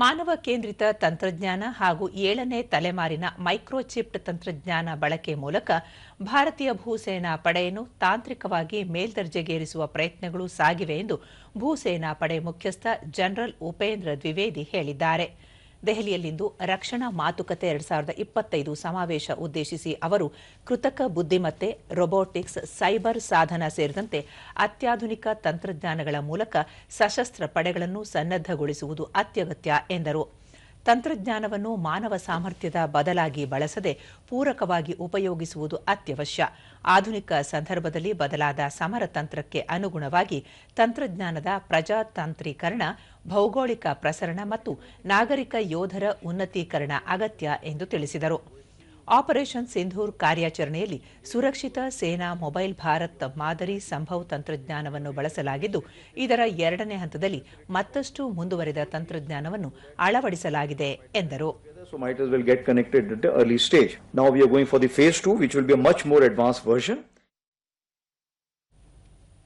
ಮಾನವ ಕೇಂದ್ರಿತ ತಂತ್ರಜ್ಞಾನ ಹಾಗೂ ಏಳನೇ ತಲೆಮಾರಿನ ಮೈಕ್ರೋಚಿಪ್ಟ್ ತಂತ್ರಜ್ಞಾನ ಬಳಕೆ ಮೂಲಕ ಭಾರತೀಯ ಭೂಸೇನಾ ಪಡೆಯನ್ನು ತಾಂತ್ರಿಕವಾಗಿ ಮೇಲ್ದರ್ಜೆಗೇರಿಸುವ ಪ್ರಯತ್ನಗಳು ಸಾಗಿವೆ ಎಂದು ಭೂಸೇನಾ ಪಡೆ ಮುಖ್ಯಸ್ಥ ಜನರಲ್ ಉಪೇಂದ್ರ ದ್ವಿವೇದಿ ಹೇಳಿದ್ದಾರೆ. ದೆಹಲಿಯಲ್ಲಿಂದು ರಕ್ಷಣಾ ಮಾತುಕತೆ ಎರಡ್ ಸಾವಿರದ ಇಪ್ಪತ್ತೈದು ಸಮಾವೇಶ ಉದ್ದೇಶಿಸಿ ಅವರು ಕೃತಕ ಬುದ್ದಿಮತ್ತೆ ರೊಬೋಟಿಕ್ಸ್ ಸೈಬರ್ ಸಾಧನ ಸೇರಿದಂತೆ ಅತ್ಯಾಧುನಿಕ ತಂತ್ರಜ್ಞಾನಗಳ ಮೂಲಕ ಸಶಸ್ತ್ರ ಪಡೆಗಳನ್ನು ಸನ್ನದ್ದಗೊಳಿಸುವುದು ಅತ್ಯಗತ್ಯ ಎಂದರು. ತಂತ್ರಜ್ಞಾನವನ್ನು ಮಾನವ ಸಾಮರ್ಥ್ಯದ ಬದಲಾಗಿ ಬಳಸದೆ ಪೂರಕವಾಗಿ ಉಪಯೋಗಿಸುವುದು ಅತ್ಯವಶ್ಯ. ಆಧುನಿಕ ಸಂದರ್ಭದಲ್ಲಿ ಬದಲಾದ ಸಮರ ತಂತ್ರಕ್ಕೆ ಅನುಗುಣವಾಗಿ ತಂತ್ರಜ್ಞಾನದ ಪ್ರಜಾತಾಂತ್ರೀಕರಣ ಭೌಗೋಳಿಕ ಪ್ರಸರಣ ಮತ್ತು ನಾಗರಿಕ ಯೋಧರ ಉನ್ನತೀಕರಣ ಅಗತ್ಯ ಎಂದು ತಿಳಿಸಿದರು ಆಪರೇಷನ್ ಸಿಂಧೂರ್ ಕಾರ್ಯಾಚರಣೆಯಲ್ಲಿ ಸುರಕ್ಷಿತ ಸೇನಾ ಮೊಬೈಲ್ ಭಾರತ್ ಮಾದರಿ ಸಂಭವ ತಂತ್ರಜ್ಞಾನವನ್ನು ಬಳಸಲಾಗಿದ್ದು, ಇದರ ಎರಡನೇ ಹಂತದಲ್ಲಿ ಮತ್ತಷ್ಟು ಮುಂದುವರೆದ ತಂತ್ರಜ್ಞಾನವನ್ನು ಅಳವಡಿಸಲಾಗಿದೆ ಎಂದರು So might as well get connected at the early stage. Now.